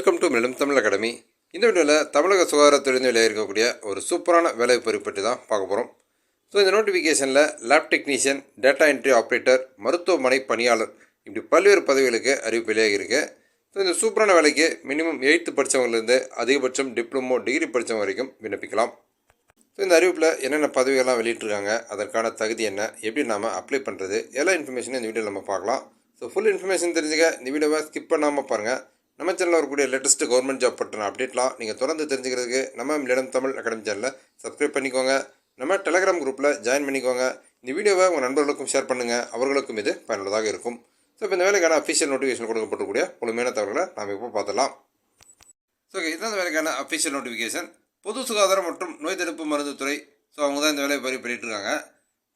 Welcome to மேலும் Tamil academy இந்த வீடியோவில் தமிழக சுகாதாரத்துறையில் வெளியே இருக்கக்கூடிய ஒரு சூப்பரான வேலை வாய்ப்பு பற்றி தான் பார்க்க போகிறோம் ஸோ இந்த நோட்டிஃபிகேஷனில் lab technician data entry operator மருத்துவமனை பணியாளர் இப்படி பல்வேறு பதவிகளுக்கு அறிவிப்பு வெளியாகி இருக்கு. ஸோ இந்த சூப்பரான வேலைக்கு மினிமம் எயித்து படித்தவங்கலேருந்து அதிகபட்சம் டிப்ளமோ டிகிரி படித்தவங்க வரைக்கும் விண்ணப்பிக்கலாம். ஸோ இந்த அறிவிப்பில் என்னென்ன பதவிகள்லாம் வெளியிட்டிருக்காங்க அதற்கான தகுதி என்ன எப்படி நாம் அப்ளை பண்ணுறது எல்லா இன்ஃபர்மேஷனும் இந்த வீடியோவில் நம்ம பார்க்கலாம். ஸோ ஃபுல் இன்ஃபர்மேஷன் தெரிஞ்சுக்க இந்த வீடியோவை ஸ்கிப் பண்ணாமல் பாருங்கள் நம்ம சேனலில் வரக்கூடிய லேட்டஸ்ட் கவர்மெண்ட் ஜாப் பற்றின அப்டேட்லாம் நீங்கள் தொடர்ந்து தெரிஞ்சுக்கிறதுக்கு நம்ம மில்லிடம் தமிழ் அகாடமி சேனலை சப்ஸ்கிரைப் பண்ணிக்கோங்க. நம்ம டெலகிராம் குரூப்பில் ஜாயின் பண்ணிக்கோங்க. இந்த வீடியோவை உங்கள் நண்பர்களுக்கும் ஷேர் பண்ணுங்கள் அவர்களுக்கும் இது பயனுள்ளதாக இருக்கும். ஸோ இப்போ இந்த வேலைக்கான அஃபிஷியல் நோட்டிஃபிகேஷன் கொடுக்கப்பட்டக்கூடிய முழுமையான தகவல்களை நாம் இப்போ பார்த்துலாம் ஸோ இதுதான் இந்த வேலைக்கான அஃபிஷியல் நோட்டிஃபிகேஷன் பொது சுகாதாரம் மற்றும் நோய் தடுப்பு மருந்து துறை ஸோ அவங்க தான் இந்த வேலையை பதிவு பண்ணிட்டுருக்காங்க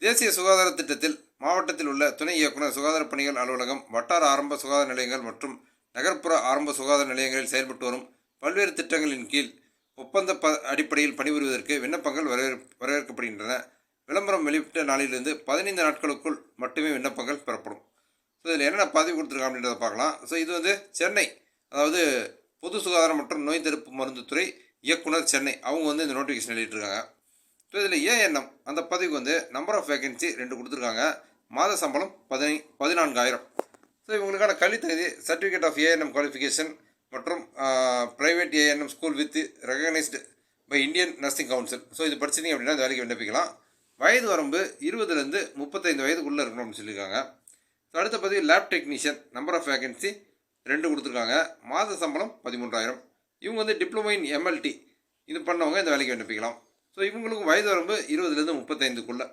தேசிய சுகாதார திட்டத்தில் மாவட்டத்தில் உள்ள துணை இயக்குனர் சுகாதார பணிகள் அலுவலகம் வட்டார ஆரம்ப சுகாதார நிலையங்கள் மற்றும் நகர்ப்புற ஆரம்ப சுகாதார நிலையங்களில் செயல்பட்டு வரும் பல்வேறு திட்டங்களின் கீழ் ஒப்பந்த ப அடிப்படையில் பணிபுரிவதற்கு விண்ணப்பங்கள் வரவேற் வரவேற்கப்படுகின்றன. விளம்பரம் வெளியிட்ட நாளிலிருந்து பதினைந்து நாட்களுக்குள் மட்டுமே விண்ணப்பங்கள் பெறப்படும். ஸோ இதில் என்னென்ன பதவி கொடுத்துருக்காங்க அப்படின்றத பார்க்கலாம். ஸோ இது வந்து சென்னை அதாவது பொது சுகாதாரம் மற்றும் நோய் தடுப்பு மருந்து துறை இயக்குனர் சென்னை. அவங்க வந்து இந்த நோட்டிஃபிகேஷன் வெளியிட்டிருக்காங்க ஸோ இதில் ஏஎன்எம் அந்த பதவிக்கு வந்து நம்பர் ஆஃப் வேகன்சி ரெண்டு கொடுத்துருக்காங்க. மாத சம்பளம் பதினை பதினான்காயிரம். ஸோ இவங்களுக்கான கல்வித்தகுதி சர்டிஃபிகேட் ஆஃப் ஏஎன்எம் குவாலிஃபிகேஷன் மற்றும் private ANM school with recognised by Indian nursing council so இது படிச்சிங்க அப்படின்னா இந்த வேலைக்கு விண்ணப்பிக்கலாம். வயது வரம்பு இருபதுலேருந்து முப்பத்தைந்து வயதுக்குள்ளே இருக்கணும் அப்படின்னு சொல்லியிருக்காங்க. ஸோ அடுத்த பதவி lab technician number of vacancy ரெண்டு கொடுத்துருக்காங்க. மாத சம்பளம் பதிமூன்றாயிரம். இவங்க வந்து டிப்ளமோ இன் எம்எல்டி இது பண்ணவங்க இந்த வேலைக்கு விண்ணப்பிக்கலாம். ஸோ இவங்களுக்கு வயது வரம்பு இருபதுலேருந்து முப்பத்தைந்துக்குள்ளே.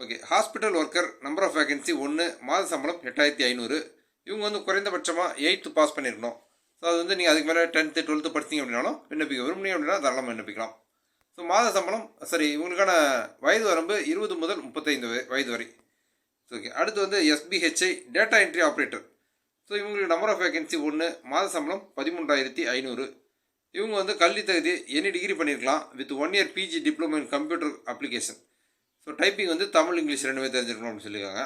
Okay hospital worker number of vacancy ஒன்று மாத சம்பளம் எட்டாயிரத்தி ஐநூறு. இவங்க வந்து குறைந்தபட்சமாக எயித்து பாஸ் பண்ணியிருக்கணும் ஸோ அது வந்து நீங்கள் அதுக்கு மேலே டென்த்து டுவெல்த்து படித்தீங்க அப்படின்னாலும் விண்ணப்பிக்க விரும்புனீங்க அப்படின்னா தாராளமாக விண்ணப்பிக்கலாம். ஸோ மாத சம்பளம் சரி இவங்களுக்கான வயது வரம்பு இருபது முதல் முப்பத்தைந்து வயது வரை. ஓகே அடுத்து வந்து SPHI data entry operator so இவங்களுக்கு நம்பர் ஆஃப் வேகன்சி ஒன்று மாத சம்பளம் பதிமூன்றாயிரத்தி ஐநூறு. இவங்க வந்து கல்வி தகுதி எனி டிகிரி பண்ணியிருக்கலாம் with one year PG diploma in computer application so typing வந்து தமிழ் இங்கிலீஷ் ரெண்டுமே தெரிஞ்சிருக்கணும் அப்படின்னு சொல்லியிருக்காங்க.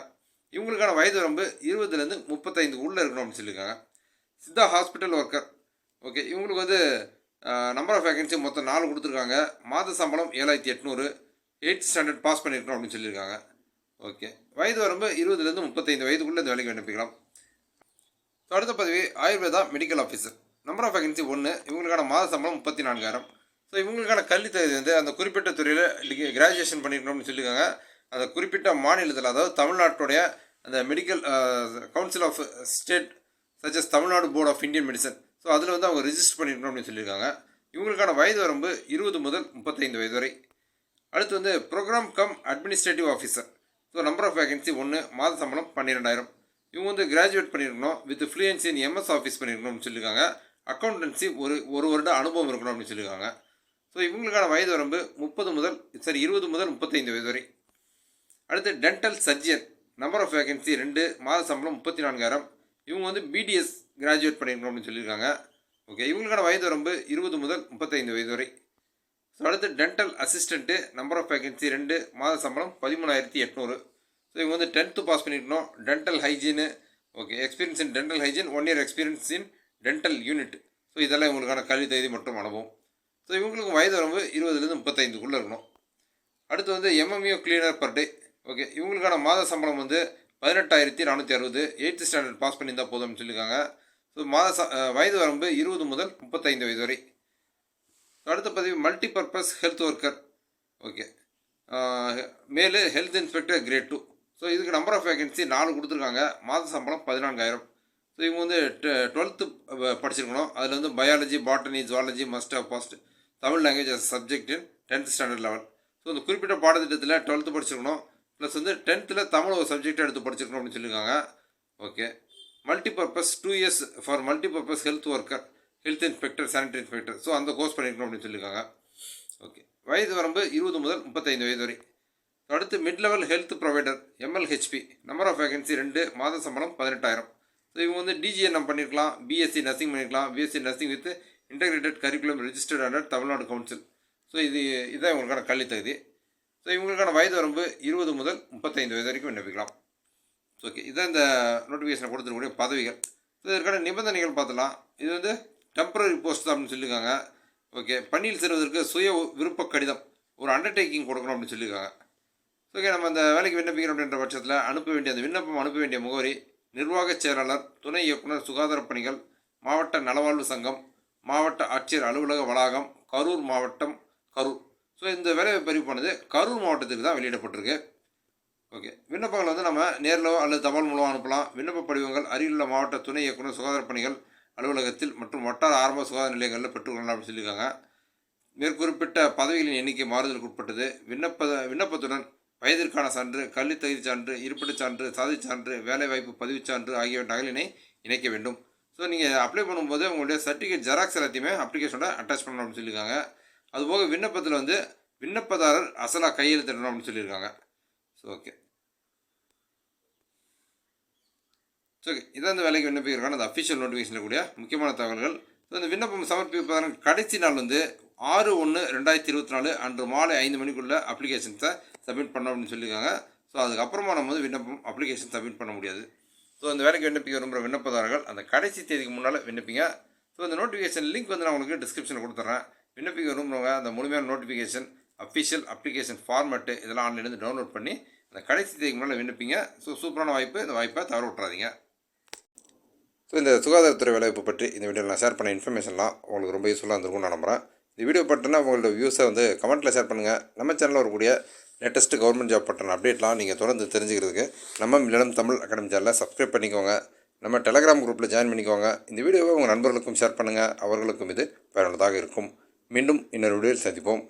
இவங்களுக்கான வயது வரம்பு இருபதுலேருந்து முப்பத்தைந்து உள்ளே இருக்கணும் அப்படின்னு சொல்லியிருக்காங்க. சித்தா ஹாஸ்பிட்டல் ஒர்க்கர் ஓகே இவங்களுக்கு வந்து நம்பர் ஆஃப் வேகன்சி மொத்தம் நாலு கொடுத்துருக்காங்க. மாத சம்பளம் ஏழாயிரத்தி எட்நூறு. எயிட் ஸ்டாண்டர்ட் பாஸ் பண்ணியிருக்கணும் அப்படின்னு சொல்லியிருக்காங்க. ஓகே வயது வரம்பு இருபதுலேருந்து முப்பத்தைந்து வயதுக்குள்ளே இந்த வேலைக்கு விண்ணப்பிக்கலாம் அடுத்த பதவி Ayurveda medical officer number of vacancy ஒன்று இவங்களுக்கான மாத சம்பளம் முப்பத்தி நான்காயிரம். ஸோ இவங்களுக்கான கல்வி தகுதி வந்து அந்த குறிப்பிட்ட துறையில் கிராஜுவேஷன் பண்ணியிருக்கணும்னு சொல்லியிருக்காங்க. அந்த குறிப்பிட்ட மாநிலத்தில் அதாவது தமிழ்நாட்டுடைய அந்த medical council of state சஜஸ் Tamil Nadu board of Indian medicine so அதில் வந்து அவங்க ரிஜிஸ்டர் பண்ணியிருக்கணும் அப்படின்னு சொல்லியிருக்காங்க. இவங்களுக்கான வயது வரம்பு இருபது முதல் முப்பத்தைந்து வயது வரை. அடுத்து வந்து program cum administrative officer so number of vacancy ஒன்று மாத சம்பளம் பன்னிரெண்டாயிரம். இவங்க வந்து கிராஜுவேட் பண்ணியிருக்கணும் with fluency in MS office பண்ணியிருக்கணும்னு சொல்லியிருக்காங்க. அக்கௌண்டன்சி ஒரு ஒரு வருட அனுபவம் இருக்கணும் அப்படின்னு சொல்லியிருக்காங்க. ஸோ இவங்களுக்கான வயது வரம்பு முப்பது முதல் சரி இருபது முதல் முப்பத்தைந்து வயது வரை. அடுத்து dental surgeon number of vacancy ரெண்டு மாத சம்பளம் முப்பத்தி நான்காயிரம் இவங்க வந்து பிடிஎஸ் கிராஜுவேட் பண்ணியிருக்கோம் அப்படின்னு சொல்லியிருக்காங்க. ஓகே இவங்களுக்கான வயது வரம்பு இருபது முதல் முப்பத்தைந்து வயது வரை. ஸோ அடுத்து dental assistant number of vacancy ரெண்டு மாத சம்பளம் பதிமூணாயிரத்தி எட்நூறு. ஸோ இவங்க வந்து டென்த்து பாஸ் பண்ணியிருக்கணும் dental hygiene okay experience in dental hygiene one year experience in dental unit so இதெல்லாம் இவங்களுக்கான கல்வி தகுதி மற்றும் அனுபவம். ஸோ இவங்களுக்கு வயது வரம்பு இருபதுலேருந்து முப்பத்தைந்துக்குள்ளே இருக்கணும். அடுத்து வந்து MMU cleaner per day okay இவங்களுக்கான மாத சம்பளம் வந்து பதினெட்டாயிரத்தி நானூற்றி அறுபது. எயித்து ஸ்டாண்டர்ட் பாஸ் பண்ணியிருந்தால் போதும்னு சொல்லியிருக்காங்க. ஸோ மாத ச வயது வரம்பு இருபது முதல் முப்பத்தைந்து வயது வரை. அடுத்த பதிவு multi purpose health worker okay male health inspector grade two so இதுக்கு நம்பர் ஆஃப் வேகன்சி நாலு கொடுத்துருக்காங்க. மாத சம்பளம் பதினான்காயிரம். ஸோ இவங்க வந்து டுவெல்த்து படிச்சிருக்கணும். அதில் வந்து biology botany zoology must have passed Tamil language as subject in tenth standard level so இந்த குறிப்பிட்ட பாடத்திட்டத்தில் டுவெல்த்து படிச்சிருக்கணும். ப்ளஸ் வந்து டென்த்தில் தமிழ் ஒரு சப்ஜெக்டாக எடுத்து படிச்சிருக்கணும் அப்படின்னு சொல்லியிருக்காங்க. Okay multipurpose two years for multipurpose health worker health inspector sanitary inspector so அந்த கோர்ஸ் பண்ணியிருக்கணும் அப்படின்னு சொல்லியிருக்காங்க. ஓகே வயது வரம்பு இருபது முதல் முப்பத்தைந்து வயது வரை. அடுத்து mid level health provider MLHP number of vacancy ரெண்டு மாத சம்பளம் பதினெட்டாயிரம். ஸோ இவங்க வந்து டிஜிஎன்எம் பண்ணியிருக்கலாம் பிஎஸ்சி நர்சிங் பண்ணியிருக்கலாம் BSc nursing with integrated curriculum registered under Tamil Nadu council so இது இதுதான் இவங்களுக்கான கல்வி தகுதி. ஸோ இவங்களுக்கான வயது வரம்பு இருபது முதல் முப்பத்தைந்து வயது வரைக்கும் விண்ணப்பிக்கலாம். ஓகே இதுதான் இந்த நோட்டிஃபிகேஷனை கொடுத்துருக்கக்கூடிய பதவிகள். ஸோ இதற்கான நிபந்தனைகள் பார்த்தலாம். இது வந்து டெம்பரரி போஸ்ட் தான் அப்படின்னு சொல்லியிருக்காங்க. ஓகே பணியில் சேர்வதற்கு சுய விருப்ப கடிதம். ஒரு அண்டர்டேக்கிங் கொடுக்கணும் அப்படின்னு சொல்லியிருக்காங்க. ஓகே நம்ம அந்த வேலைக்கு விண்ணப்பிக்கிறோம் அப்படின்ற பட்சத்தில் அனுப்ப வேண்டிய அந்த விண்ணப்பம் அனுப்ப வேண்டிய முகவரி நிர்வாகச் செயலாளர் துணை இயக்குனர் சுகாதார பணிகள் மாவட்ட நலவாழ்வு சங்கம் மாவட்ட ஆட்சியர் அலுவலக வளாகம் கரூர் மாவட்டம் கரூர். ஸோ இந்த வேலை பதிவானது கரூர் மாவட்டத்துக்கு தான் வெளியிடப்பட்டிருக்கு. ஓகே விண்ணப்பங்கள் வந்து நம்ம நேரிலோ அல்லது தபால் மூலம் அனுப்பலாம். விண்ணப்ப படிவங்கள் அருகிலுள்ள மாவட்ட துணை இயக்குநர் சுகாதார பணிகள் அலுவலகத்தில் மற்றும் வட்டார ஆரம்ப சுகாதார நிலையங்களில் பெற்றுக்கொள்ளலாம் அப்படின்னு சொல்லியிருக்காங்க. மேற்குறிப்பிட்ட பதவிகளின் எண்ணிக்கை மாறுதலுக்கு உட்பட்டது. விண்ணப்ப விண்ணப்பத்துடன் வயதிற்கான சான்று கல்வி தகுதி சான்று இருப்பிடச் சான்று சாதிச் சான்று வேலைவாய்ப்பு பதிவுச் சான்று ஆகியவை நகலினை இணைக்க வேண்டும். ஸோ நீங்கள் அப்ளை பண்ணும்போது உங்களுடைய சர்டிஃபிகேட் ஜெராக்ஸ் எல்லாத்தையுமே அப்ளிகேஷனோட அட்டாச் பண்ணணும் அப்படின்னு சொல்லியிருக்காங்க. அதுபோக விண்ணப்பத்தில் வந்து விண்ணப்பதாரர் அசலாக கையெழுத்திடணும் அப்படின்னு சொல்லியிருக்காங்க. ஸோ ஓகே ஸோ ஓகே இதான் இந்த வேலைக்கு விண்ணப்பிக்கிறக்கான அந்த அஃபிஷியல் நோட்டிஃபிகேஷனில் கூடிய முக்கியமான தகவல்கள். ஸோ இந்த விண்ணப்பம் சமர்ப்பிப்பதற்கு கடைசி நாள் வந்து ஆறு ஒன்று ரெண்டாயிரத்தி இருபத்தி நாலு அன்று மாலை ஐந்து மணிக்குள்ள அப்ளிகேஷன்ஸை சப்மிட் பண்ணோம் அப்படின்னு சொல்லியிருக்காங்க. ஸோ அதுக்கப்புறமா நம்ம வந்து விண்ணப்பம் அப்ளிகேஷன் சப்மிட் பண்ண முடியாது. ஸோ அந்த வேலைக்கு விண்ணப்பிக்க விரும்புகிற விண்ணப்பதாரர்கள் அந்த கடைசி தேதிக்கு முன்னால் விண்ணப்பிங்க. ஸோ இந்த நோட்டிஃபிகேஷன் லிங்க் வந்து நான் உங்களுக்கு டிஸ்கிரிப்ஷனில் கொடுத்துட்றேன் விண்ணப்பிக்க விரும்புகிறவங்க அந்த முழுமையான நோட்டிஃபிகேஷன் அஃபிஷியல் அப்ளிகேஷன் ஃபார்மேட்டு இதெல்லாம் ஆன்லைன்லேருந்து டவுன்லோட் பண்ணி அந்த கடைசி தேதிக்கு முன்னால் விண்ணப்பிங்க. ஸோ சூப்பரான வாய்ப்பு. இந்த வாய்ப்பை தவற விட்றாதீங்க ஸோ இந்த சுகாதாரத்துறை வேலைவாய்ப்பு பற்றி இந்த வீடியோவில் நான் ஷேர் பண்ண இன்ஃபர்மேஷன்லாம் உங்களுக்கு ரொம்ப யூஸ்ஃபுல்லாக இருந்திருக்கும்னு நான் நம்புகிறேன் இந்த வீடியோ பட்டினா உங்களோட வியூஸை வந்து கமெண்ட்டில் ஷேர் பண்ணுங்கள் நம்ம சேனலில் வரக்கூடிய லேட்டஸ்ட்டு கவர்மெண்ட் ஜாப் பற்றின அப்டேட்லாம் நீங்கள் தொடர்ந்து தெரிஞ்சுக்கிறதுக்கு நம்ம மில்லம் தமிழ் அகாடமி சேனலில் சப்ஸ்கிரைப் பண்ணிக்கோங்க. நம்ம டெலகிராம் குரூப்பில் ஜாயின் பண்ணிக்கோங்க. இந்த வீடியோவை உங்கள் நண்பர்களுக்கும் ஷேர் பண்ணுங்கள் அவர்களுக்கும் இது பயனுள்ளதாக இருக்கும். மீண்டும் இன்னொரு வீடியோவில் சந்திப்போம்.